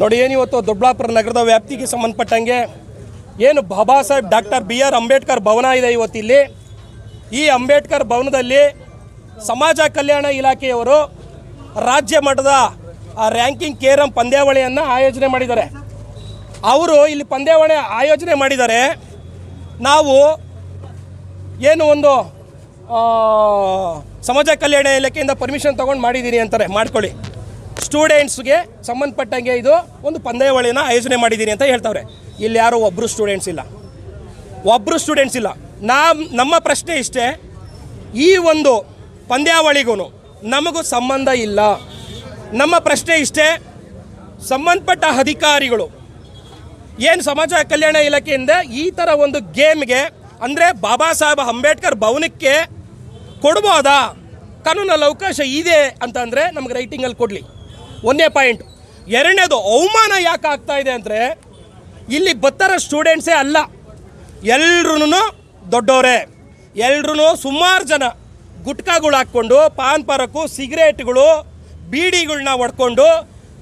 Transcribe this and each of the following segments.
ನೋಡಿ, ಏನು ಇವತ್ತು ದೊಡ್ಡಬಳ್ಳಾಪುರ ನಗರದ ವ್ಯಾಪ್ತಿಗೆ ಸಂಬಂಧಪಟ್ಟಂಗೆ ಏನು Baba Saheb doctor B R Ambedkar Bhavan ಇದೆ ಇವತ್ತಿಲ್ಲಿ. ಈ ಅಂಬೇಡ್ಕರ್ ಭವನದಲ್ಲಿ ಸಮಾಜ ಕಲ್ಯಾಣ ಇಲಾಖೆಯವರು ರಾಜ್ಯ ಮಟ್ಟದ ರ್ಯಾಂಕಿಂಗ್ ಕೇರಂ ಪಂದ್ಯಾವಳಿಯನ್ನು ಆಯೋಜನೆ ಮಾಡಿದ್ದಾರೆ. ಅವರು ಇಲ್ಲಿ ಪಂದ್ಯಾವಳಿ ಆಯೋಜನೆ ಮಾಡಿದ್ದಾರೆ ನಾವು ಏನು ಒಂದು ಸಮಾಜ ಕಲ್ಯಾಣ ಇಲಾಖೆಯಿಂದ ಪರ್ಮಿಷನ್ ತೊಗೊಂಡು ಮಾಡಿದ್ದೀನಿ ಅಂತಾರೆ, ಮಾಡ್ಕೊಳ್ಳಿ. ಸ್ಟೂಡೆಂಟ್ಸ್ಗೆ ಸಂಬಂಧಪಟ್ಟಂಗೆ ಇದು ಒಂದು ಪಂದ್ಯಾವಳಿನ ಆಯೋಜನೆ ಮಾಡಿದ್ದೀನಿ ಅಂತ ಹೇಳ್ತಾವ್ರೆ. ಇಲ್ಲಿ ಯಾರು ಒಬ್ಬರು ಸ್ಟೂಡೆಂಟ್ಸ್ ಇಲ್ಲ. ಒಬ್ಬರು ಸ್ಟೂಡೆಂಟ್ಸ್ ಇಲ್ಲ. ನಾ ನಮ್ಮ ಪ್ರಶ್ನೆ ಇಷ್ಟೇ. ಈ ಒಂದು ಪಂದ್ಯಾವಳಿಗೂ ನಮಗೂ ಸಂಬಂಧ ಇಲ್ಲ. ನಮ್ಮ ಪ್ರಶ್ನೆ ಇಷ್ಟೇ, ಸಂಬಂಧಪಟ್ಟ ಅಧಿಕಾರಿಗಳು, ಏನು ಸಮಾಜ ಕಲ್ಯಾಣ ಇಲಾಖೆಯಿಂದ ಈ ಥರ ಒಂದು ಗೇಮ್ಗೆ, ಅಂದರೆ ಬಾಬಾ ಸಾಹೇಬ್ ಅಂಬೇಡ್ಕರ್ ಭವನಕ್ಕೆ ಕೊಡ್ಬೋದಾ? ಕಾನೂನಲ್ಲಿ ಅವಕಾಶ ಇದೆ ಅಂತಂದರೆ ನಮ್ಗೆ ರೈಟಿಂಗಲ್ಲಿ ಕೊಡಲಿ. ಒಂದನೇ ಪಾಯಿಂಟ್. ಎರಡನೇದು, ಅವಮಾನ ಯಾಕೆ ಆಗ್ತಾ ಇದೆ ಅಂದರೆ, ಇಲ್ಲಿ ಬತ್ತರ ಸ್ಟೂಡೆಂಟ್ಸೇ ಅಲ್ಲ. ಎಲ್ರೂ ದೊಡ್ಡವರೇ. ಎಲ್ರೂ ಸುಮಾರು ಜನ ಗುಟ್ಕಾಗಳು ಹಾಕ್ಕೊಂಡು, ಪಾನ್ ಪರಕು ಸಿಗರೇಟ್ಗಳು ಬೀಡಿಗಳನ್ನ ಹೊಡ್ಕೊಂಡು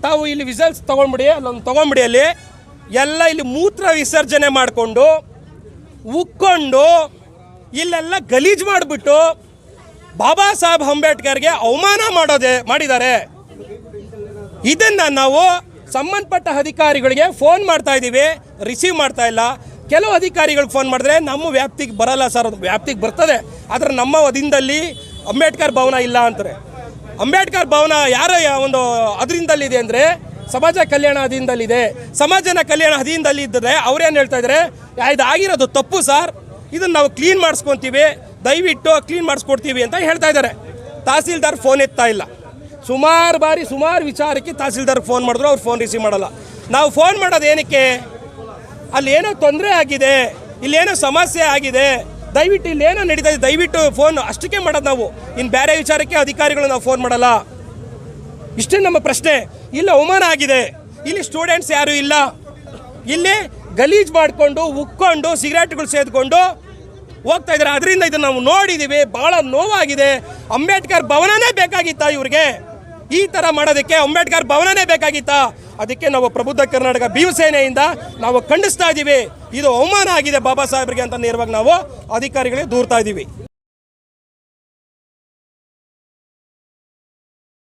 ತಾವು ಇಲ್ಲಿ ವಿಸಲ್ಸ್ ತೊಗೊಂಡ್ಬಿಡಿ ಅಲ್ಲೊಂದು ತೊಗೊಂಬಿಡಿ ಅಲ್ಲಿ. ಎಲ್ಲ ಇಲ್ಲಿ ಮೂತ್ರ ವಿಸರ್ಜನೆ ಮಾಡಿಕೊಂಡು, ಉಕ್ಕೊಂಡು, ಇಲ್ಲೆಲ್ಲ ಗಲೀಜು ಮಾಡಿಬಿಟ್ಟು, ಬಾಬಾ ಸಾಹೇಬ್ ಅಂಬೇಡ್ಕರ್ಗೆ ಅವಮಾನ ಮಾಡೋದೆ, ಮಾಡಿದ್ದಾರೆ. ಇದನ್ನು ನಾವು ಸಂಬಂಧಪಟ್ಟ ಅಧಿಕಾರಿಗಳಿಗೆ ಫೋನ್ ಮಾಡ್ತಾ ಇದ್ದೀವಿ. ರಿಸೀವ್ ಮಾಡ್ತಾ ಇಲ್ಲ. ಕೆಲವು ಅಧಿಕಾರಿಗಳಿಗೆ ಫೋನ್ ಮಾಡಿದ್ರೆ ನಮ್ಮ ವ್ಯಾಪ್ತಿಗೆ ಬರಲ್ಲ ಸರ್ ಅದು ವ್ಯಾಪ್ತಿಗೆ ಬರ್ತದೆ. ಆದರೆ ನಮ್ಮ ಅದಿಂದಲ್ಲಿ ಅಂಬೇಡ್ಕರ್ ಭವನ ಇಲ್ಲ ಅಂತಾರೆ. ಅಂಬೇಡ್ಕರ್ ಭವನ ಯಾರ ಒಂದು ಅದರಿಂದಲ್ಲಿದೆ ಅಂದರೆ ಸಮಾಜ ಕಲ್ಯಾಣ ಅಧೀನದಲ್ಲಿದೆ. ಸಮಾಜನ ಕಲ್ಯಾಣ ಅಧೀನದಲ್ಲಿ ಇದ್ದರೆ ಅವ್ರೇನು ಹೇಳ್ತಾ ಇದ್ದಾರೆ? ಇದು ಆಗಿರೋದು ತಪ್ಪು ಸರ್. ಇದನ್ನು ನಾವು ಕ್ಲೀನ್ ಮಾಡಿಸ್ಕೊತೀವಿ. ದಯವಿಟ್ಟು ಕ್ಲೀನ್ ಮಾಡಿಸ್ಕೊಡ್ತೀವಿ ಅಂತ ಹೇಳ್ತಾ ಇದ್ದಾರೆ. ತಹಸೀಲ್ದಾರ್ ಫೋನ್ ಎತ್ತಾ ಇಲ್ಲ. ಸುಮಾರು ಬಾರಿ, ಸುಮಾರು ವಿಚಾರಕ್ಕೆ ತಹಸೀಲ್ದಾರ್ ಫೋನ್ ಮಾಡಿದ್ರು, ಅವ್ರು ಫೋನ್ ರಿಸೀವ್ ಮಾಡಲ್ಲ. ನಾವು ಫೋನ್ ಮಾಡೋದು ಏನಕ್ಕೆ? ಅಲ್ಲಿ ಏನೋ ತೊಂದರೆ ಆಗಿದೆ, ಇಲ್ಲೇನೋ ಸಮಸ್ಯೆ ಆಗಿದೆ, ದಯವಿಟ್ಟು ಇಲ್ಲೇನೋ ನಡೀತಾ ಇದೆ, ದಯವಿಟ್ಟು ಫೋನ್ ಅಷ್ಟಕ್ಕೆ ಮಾಡೋದು ನಾವು. ಇನ್ನು ಬೇರೆ ವಿಚಾರಕ್ಕೆ ಅಧಿಕಾರಿಗಳು ನಾವು ಫೋನ್ ಮಾಡಲ್ಲ. ಇಷ್ಟೇ ನಮ್ಮ ಪ್ರಶ್ನೆ. ಇಲ್ಲಿ, ಅವಮಾನ ಆಗಿದೆ. ಇಲ್ಲಿ ಸ್ಟೂಡೆಂಟ್ಸ್ ಯಾರು ಇಲ್ಲ. ಇಲ್ಲಿ ಗಲೀಜ್ ಮಾಡಿಕೊಂಡು, ಉಕ್ಕೊಂಡು, ಸಿಗರೇಟ್ಗಳು ಸೇದ್ಕೊಂಡು ಹೋಗ್ತಾ ಇದ್ದಾರೆ. ಅದರಿಂದ ಇದನ್ನು ನಾವು ನೋಡಿದ್ದೀವಿ ಭಾಳ ನೋವಾಗಿದೆ. ಅಂಬೇಡ್ಕರ್ ಭವನನೇ ಬೇಕಾಗಿತ್ತ ಇವ್ರಿಗೆ? ಈ ಥರ ಮಾಡೋದಕ್ಕೆ ಅಂಬೇಡ್ಕರ್ ಭವನನೇ ಬೇಕಾಗಿತ್ತಾ. ಅದಕ್ಕೆ ನಾವು ಪ್ರಬುದ್ಧ ಕರ್ನಾಟಕ ಭೀಮಸೇನೆಯಿಂದ ನಾವು ಖಂಡಿಸ್ತಾ ಇದ್ದೀವಿ ಇದು ಅವಮಾನ ಆಗಿದೆ ಬಾಬಾ ಸಾಹೇಬ್ರಿಗೆ ಅಂತ ನೇರವಾಗಿ ನಾವು ಅಧಿಕಾರಿಗಳಿಗೆ ದೂರ್ತಾ ಇದ್ದೀವಿ